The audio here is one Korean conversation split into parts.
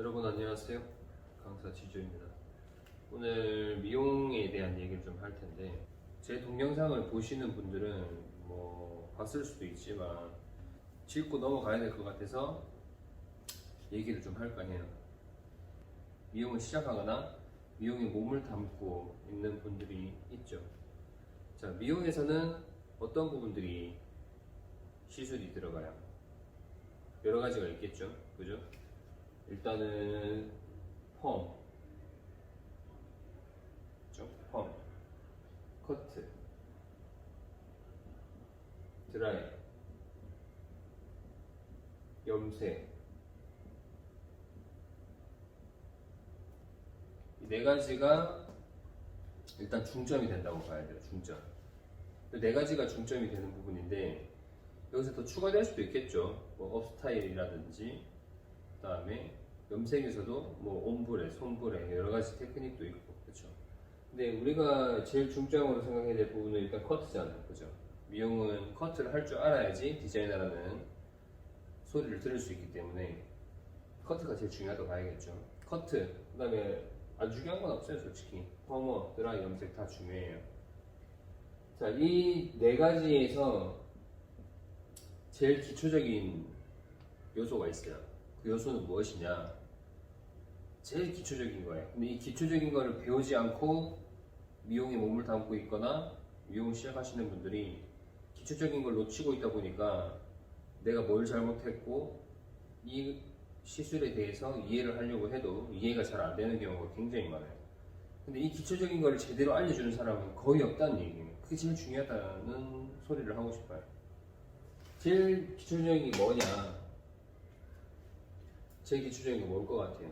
여러분 안녕하세요. 강사 지조입니다. 오늘 미용에 대한 얘기를 좀 할 텐데 제 동영상을 보시는 분들은 뭐 봤을 수도 있지만 짚고 넘어가야 될 것 같아서 얘기를 좀 할까 해요. 미용을 시작하거나 미용에 몸을 담고 있는 분들이 있죠. 자, 미용에서는 어떤 부분들이 시술이 들어가요? 여러 가지가 있겠죠. 그죠? 일단은 펌, 그죠? 펌, 커트, 드라이, 염색 이 네 가지가 일단 중점이 된다고 봐야 돼요. 중점. 이네 가지가 중점이 되는 부분인데 여기서 더 추가될 수도 있겠죠. 뭐 업스타일이라든지 그다음에 염색에서도 뭐 옴브레, 솜브레 여러 가지 테크닉도 있고 그렇죠. 근데 우리가 제일 중점으로 생각해야 될 부분은 일단 커트잖아요, 그죠? 미용은 커트를 할 줄 알아야지 디자이너라는 소리를 들을 수 있기 때문에 커트가 제일 중요하다고 봐야겠죠. 커트, 그다음에 안 중요한 건 없어요, 솔직히. 퍼머, 드라이, 염색 다 중요해요. 자, 이 네 가지에서 제일 기초적인 요소가 있어요. 그 요소는 무엇이냐? 제일 기초적인 거예요. 근데 이 기초적인 거를 배우지 않고 미용에 몸을 담고 있거나 미용 시작하시는 분들이 기초적인 걸 놓치고 있다 보니까 내가 뭘 잘못했고 이 시술에 대해서 이해를 하려고 해도 이해가 잘 안 되는 경우가 굉장히 많아요. 근데 이 기초적인 걸 제대로 알려주는 사람은 거의 없다는 얘기예요. 그게 제일 중요하다는 소리를 하고 싶어요. 제일 기초적인 게 뭐냐? 제일 기초적인 게 뭘 것 같아요?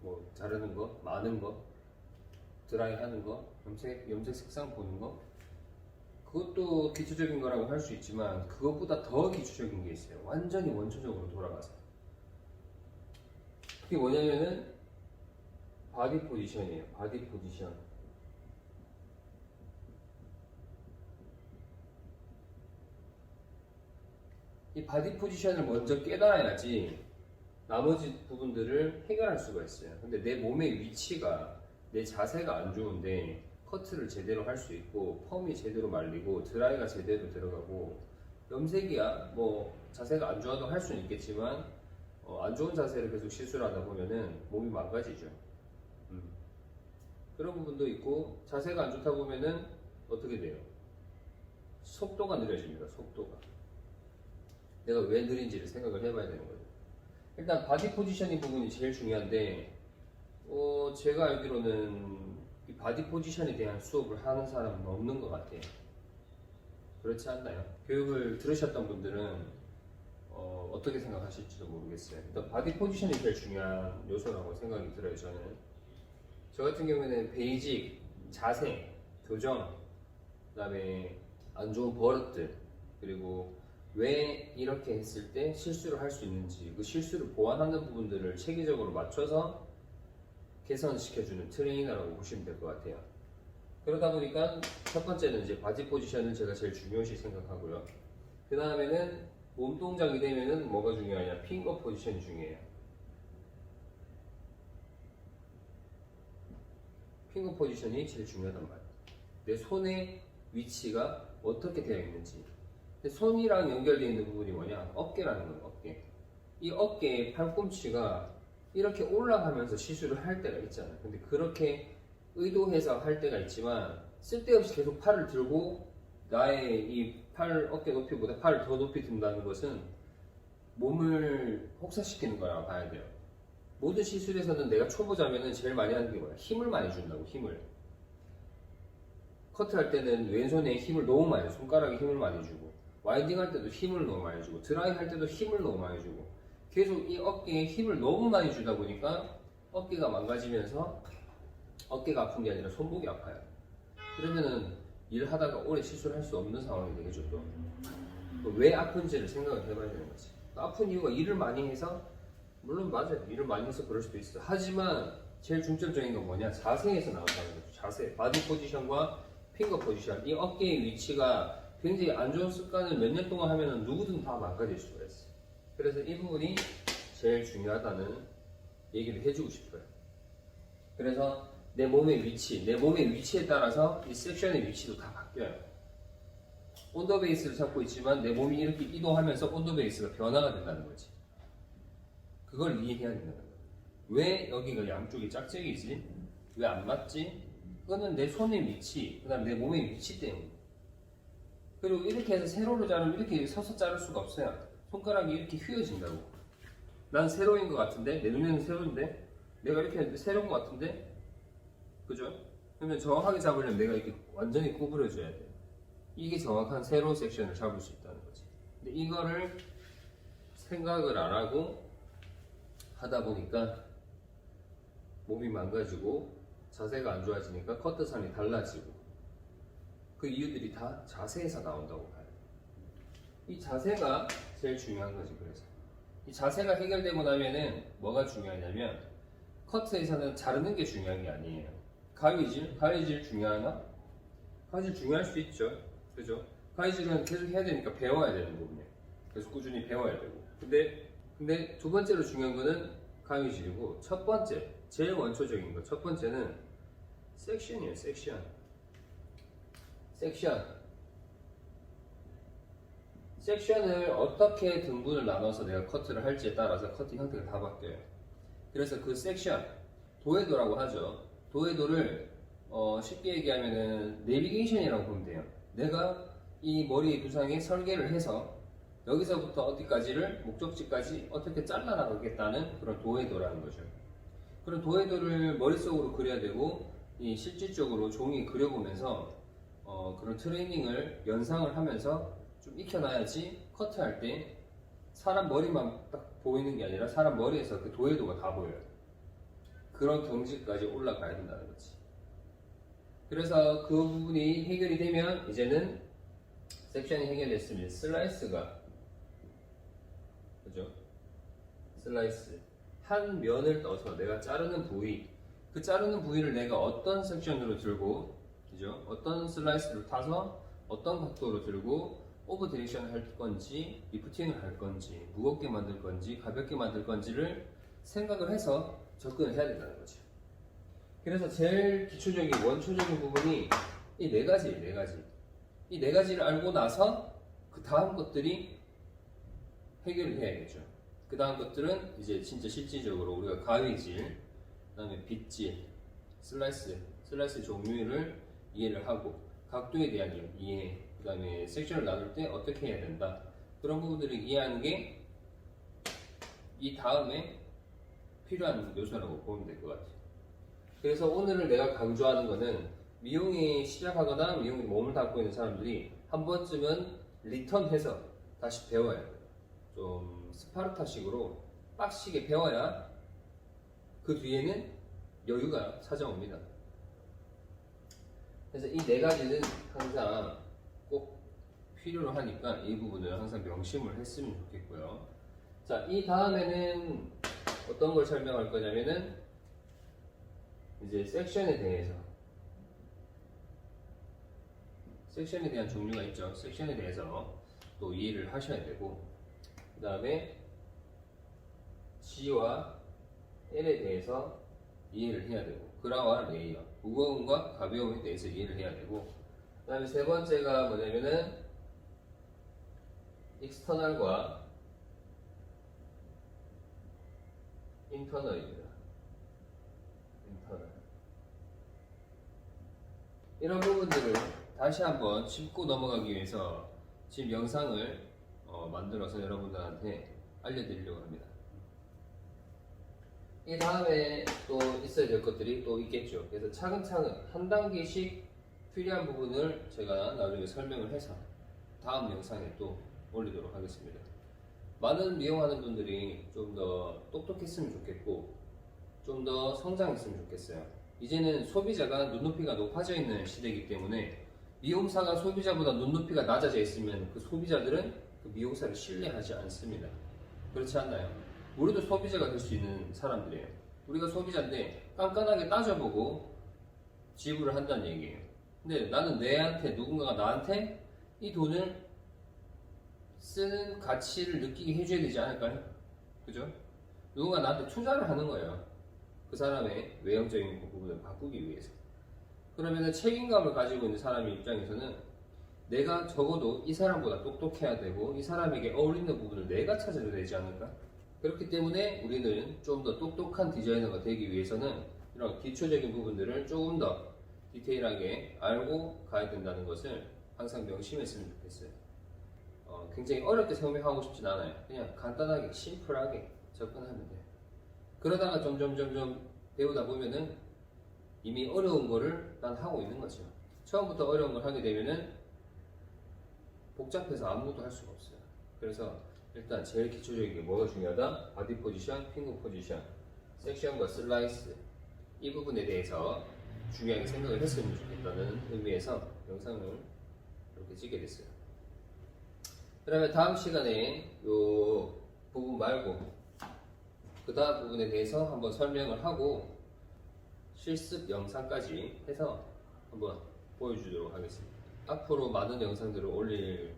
뭐 자르는 거, 마는 거, 드라이 하는 거, 염색 염색 색상 보는 거. 그것도 기초적인 거라고 할 수 있지만 그것보다 더 기초적인 게 있어요. 완전히 원초적으로 돌아가서. 그게 뭐냐면은 바디 포지션이에요. 바디 포지션. 이 바디 포지션을 먼저 깨달아야지 나머지 부분들을 해결할 수가 있어요. 근데 내 몸의 위치가 내 자세가 안 좋은데 커트를 제대로 할 수 있고 펌이 제대로 말리고 드라이가 제대로 들어가고 염색이야 뭐 자세가 안 좋아도 할 수는 있겠지만 어, 안 좋은 자세를 계속 시술 하다 보면은 몸이 망가지죠. 음. 그런 부분도 있고 자세가 안 좋다 보면은 어떻게 돼요? 속도가 느려집니다. 속도가. 내가 왜 느린지를 생각을 해봐야 되는 거죠. 일단 바디 포지셔닝 부분이 제일 중요한데, 어, 제가 알기로는 이 바디 포지션에 대한 수업을 하는 사람은 없는 것 같아요. 그렇지 않나요? 교육을 들으셨던 분들은 어, 어떻게 생각하실지도 모르겠어요. 일단 바디 포지션이 제일 중요한 요소라고 생각이 들어요. 저는 저 같은 경우에는 베이직, 자세, 교정, 그다음에 안 좋은 버릇들 그리고 왜 이렇게 했을 때 실수를 할 수 있는지 그 실수를 보완하는 부분들을 체계적으로 맞춰서 개선시켜주는 트레이너라고 보시면 될 것 같아요. 그러다 보니까 첫 번째는 이제 바디 포지션을 제가 제일 중요시 생각하고요. 그 다음에는 몸 동작이 되면은 뭐가 중요하냐? 핑거 포지션이 중요해요. 핑거 포지션이 제일 중요하단 말이에요. 내 손의 위치가 어떻게 되어 있는지. 손이랑 연결되어 있는 부분이 뭐냐? 어깨라는 거예요, 어깨. 이 어깨의 팔꿈치가 이렇게 올라가면서 시술을 할 때가 있잖아요. 근데 그렇게 의도해서 할 때가 있지만 쓸데없이 계속 팔을 들고 나의 이 팔 어깨 높이보다 팔을 더 높이 든다는 것은 몸을 혹사시키는 거라고 봐야 돼요. 모든 시술에서는 내가 초보자면은 제일 많이 하는 게 뭐야? 힘을 많이 준다고 힘을. 커트할 때는 왼손에 힘을 너무 많이 줘. 손가락에 힘을 많이 주고 와인딩 할 때도 힘을 너무 많이 주고 드라이 할 때도 힘을 너무 많이 주고 계속 이 어깨에 힘을 너무 많이 주다 보니까 어깨가 망가지면서 어깨가 아픈 게 아니라 손목이 아파요. 그러면은 일하다가 오래 시술할 수 없는 상황이 되겠죠 또. 왜 아픈지를 생각을 해봐야 되는 거지. 아픈 이유가 일을 많이 해서 물론 맞아요. 일을 많이 해서 그럴 수도 있어. 하지만 제일 중점적인 건 뭐냐? 자세에서 나온다는 거죠. 자세, 바디 포지션과 핑거 포지션. 이 어깨의 위치가 굉장히 안 좋은 습관을 몇 년 동안 하면 누구든 다 망가질 수가 있어요. 그래서 이 부분이 제일 중요하다는 얘기를 해주고 싶어요. 그래서 내 몸의 위치, 내 몸의 위치에 따라서 이 섹션의 위치도 다 바뀌어요. 온도 베이스를 잡고 있지만 내 몸이 이렇게 이동하면서 온도 베이스가 변화가 된다는 거지. 그걸 이해해야 된다는 거야. 왜 여기가 양쪽이 짝짝이지? 왜 안 맞지? 그거는 내 손의 위치, 그 다음 내 몸의 위치 때문에. 그리고 이렇게 해서 세로로 자르면 이렇게 서서 자를 수가 없어요. 손가락이 이렇게 휘어진다고. 난 세로인 것 같은데, 내 눈에는 세로인데, 내가 이렇게 했는데 세로인 것 같은데, 그죠? 그러면 정확하게 잡으려면 내가 이렇게 완전히 구부려줘야 돼. 이게 정확한 세로 섹션을 잡을 수 있다는 거지. 근데 이거를 생각을 안 하고 하다 보니까 몸이 망가지고 자세가 안 좋아지니까 커트선이 달라지고 그 이유들이 다 자세에서 나온다고 봐요. 이 자세가 제일 중요한 거지 그래서 이 자세가 해결되고 나면은 뭐가 중요하냐면 커트에서는 자르는 게 중요한 게 아니에요. 가위질, 가위질 중요하나? 가위질 중요할 수 있죠. 그죠? 가위질은 계속 해야 되니까 배워야 되는 부분이에요. 그래서 꾸준히 배워야 되고. 근데 근데 두 번째로 중요한 거는 가위질이고 첫 번째 제일 원초적인 거 첫 번째는 섹션이에요. 섹션. 섹션. 섹션을 어떻게 등분을 나눠서 내가 커트를 할지에 따라서 커트 형태가 다 바뀌어요. 그래서 그 섹션, 도해도라고 하죠. 도해도를 어, 쉽게 얘기하면은 내비게이션이라고 보면 돼요. 내가 이 머리 두상에 설계를 해서 여기서부터 어디까지를 목적지까지 어떻게 잘라나가겠다는 그런 도해도라는 거죠. 그런 도해도를 머릿속으로 그려야 되고 이 실질적으로 종이 그려보면서 어, 그런 트레이닝을 연상을 하면서 좀 익혀놔야지 커트할 때 사람 머리만 딱 보이는 게 아니라 사람 머리에서 그 도해도가 다 보여요. 그런 경지까지 올라가야 된다는 거지. 그래서 그 부분이 해결이 되면 이제는 섹션이 해결됐으면 슬라이스가 그죠? 슬라이스 한 면을 떠서 내가 자르는 부위 그 자르는 부위를 내가 어떤 섹션으로 들고 그죠? 어떤 슬라이스를 타서 어떤 각도로 들고 오버 디렉션을 할 건지 리프팅을 할 건지 무겁게 만들 건지 가볍게 만들 건지를 생각을 해서 접근을 해야 된다는 거죠. 그래서 제일 기초적인 원초적인 부분이 이 네 가지, 네 가지. 이 네 가지를 알고 나서 그 다음 것들이 해결을 해야겠죠. 그 다음 것들은 이제 진짜 실질적으로 우리가 가위질, 그 다음에 빗질, 슬라이스, 슬라이스 종류를 이해를 하고 각도에 대한 이해, 그 다음에 섹션을 나눌 때 어떻게 해야 된다 그런 부분들을 이해하는 게 이 다음에 필요한 요소라고 보면 될 것 같아요. 그래서 오늘을 내가 강조하는 거는 미용이 시작하거나 미용에 몸을 닦고 있는 사람들이 한 번쯤은 리턴해서 다시 배워야 돼요. 좀 스파르타식으로 빡시게 배워야 그 뒤에는 여유가 찾아옵니다. 그래서 이 네 가지는 항상 꼭 필요로 하니까 이 부분을 항상 명심을 했으면 좋겠고요. 자, 이 다음에는 어떤 걸 설명할 거냐면은 이제 섹션에 대해서 섹션에 대한 종류가 있죠. 섹션에 대해서 또 이해를 하셔야 되고 그 다음에 G와 L에 대해서 이해를 해야 되고 그라와 레이어 무거움과 가벼움에 대해서 이해를 해야 되고 그 다음에 세 번째가 뭐냐면은 익스터널과 인터널입니다. 인터널. 이런 부분들을 다시 한번 짚고 넘어가기 위해서 지금 영상을 어, 만들어서 여러분들한테 알려드리려고 합니다. 이 다음에 또 있어야 될 것들이 또 있겠죠. 그래서 차근차근 한 단계씩 필요한 부분을 제가 나중에 설명을 해서 다음 영상에 또 올리도록 하겠습니다. 많은 미용하는 분들이 좀 더 똑똑했으면 좋겠고 좀 더 성장했으면 좋겠어요. 이제는 소비자가 눈높이가 높아져 있는 시대이기 때문에 미용사가 소비자보다 눈높이가 낮아져 있으면 그 소비자들은 그 미용사를 신뢰하지 않습니다. 그렇지 않나요? 우리도 소비자가 될 수 있는 사람들이에요. 우리가 소비자인데 깐깐하게 따져보고 지불을 한다는 얘기예요. 근데 나는 내한테 누군가가 나한테 이 돈을 쓰는 가치를 느끼게 해줘야 되지 않을까요? 그죠? 누군가 나한테 투자를 하는 거예요. 그 사람의 외형적인 그 부분을 바꾸기 위해서. 그러면 책임감을 가지고 있는 사람의 입장에서는 내가 적어도 이 사람보다 똑똑해야 되고 이 사람에게 어울리는 부분을 내가 찾아야 되지 않을까? 그렇기 때문에 우리는 좀 더 똑똑한 디자이너가 되기 위해서는 이런 기초적인 부분들을 조금 더 디테일하게 알고 가야 된다는 것을 항상 명심했으면 좋겠어요. 어, 굉장히 어렵게 설명하고 싶진 않아요. 그냥 간단하게, 심플하게 접근하면 돼요. 그러다가 점점 점점 배우다 보면은 이미 어려운 거를 난 하고 있는 거죠. 처음부터 어려운 걸 하게 되면은 복잡해서 아무것도 할 수가 없어요. 그래서 일단 제일 기초적인 게 뭐가 중요하다? 바디 포지션, 핑거 포지션, 섹션과 슬라이스 이 부분에 대해서 중요하게 생각을 했으면 좋겠다는 의미에서 영상을 이렇게 찍게 됐어요. 그러면 다음 시간에 요 부분 말고 그 다음 부분에 대해서 한번 설명을 하고 실습 영상까지 해서 한번 보여주도록 하겠습니다. 앞으로 많은 영상들을 올릴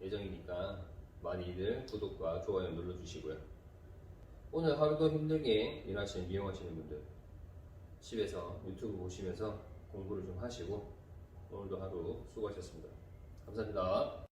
예정이니까 많이들 구독과 좋아요 눌러주시고요. 오늘 하루도 힘들게 일하시는 미용하시는 분들 집에서 유튜브 보시면서 공부를 좀 하시고 오늘도 하루 수고하셨습니다. 감사합니다.